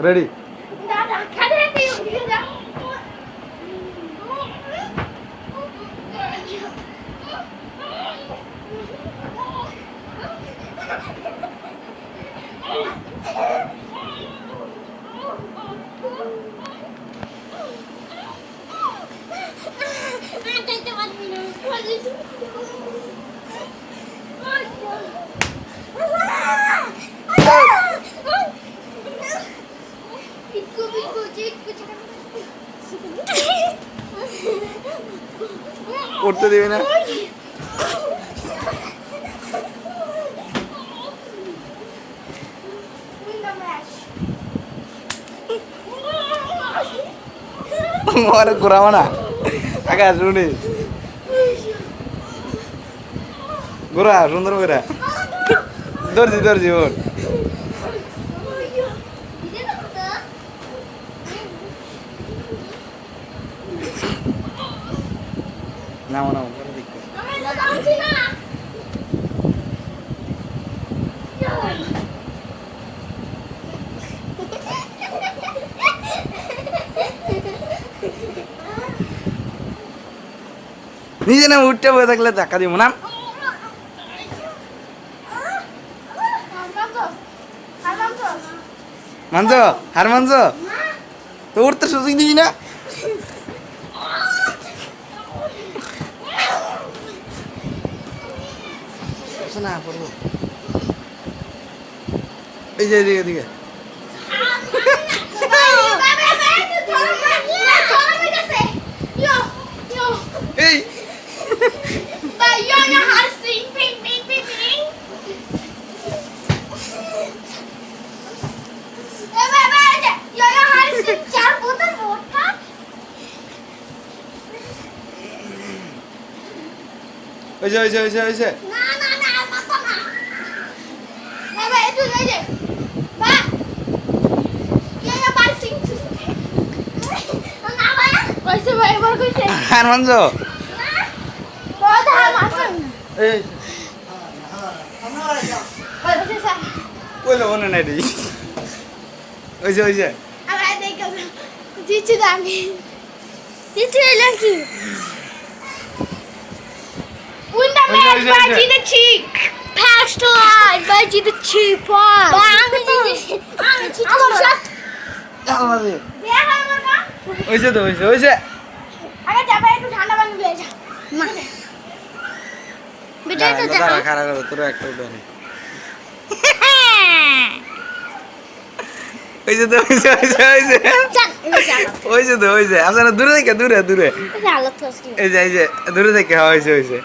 Ready Thank you. উঠতে দিবি না? মরে ঘুরাবো না। আগে শুনি ঘুরা সুন্দর করে। ধরছি ধরছি নামো নামো নিজে না উঠতে বয়ে থাকলে ধাক্কা দিব না মানছ? হার মানছ? তো উঠতে সুযোগ দিবি না? না করব এই যে এদিকে এদিকে। এই। ওই যে ওই যে ওই যে ওই যে। স্যার। কইলে মনে নাই রে। ওই যে ওই যে। দিচ্ছি তো আমি। দিচ্ছি এলাম কি? Window Oy, oy, man, oy, by oy. the cheek. The cheek one. আমি জিতেছি আমি জিতেছি আমার শট আল্লাহ রে। দেয়া হয় আমার না। ওই তো ওই যে ওই আগে যাবে একটু ঠান্ডা পানি দিয়ে যা। মা। বেটা তো দাঁড়া, দেখো। দাঁড়া, খাড়া একটা উঠে ওই যে ওই যে ওই যে ওই যে ওই যে ওই যে আপনারা দূরে থেকে দূরে দূরে। এই তো যে এই যে দূরে থেকে হ্যাঁ, হয়েছে হয়েছে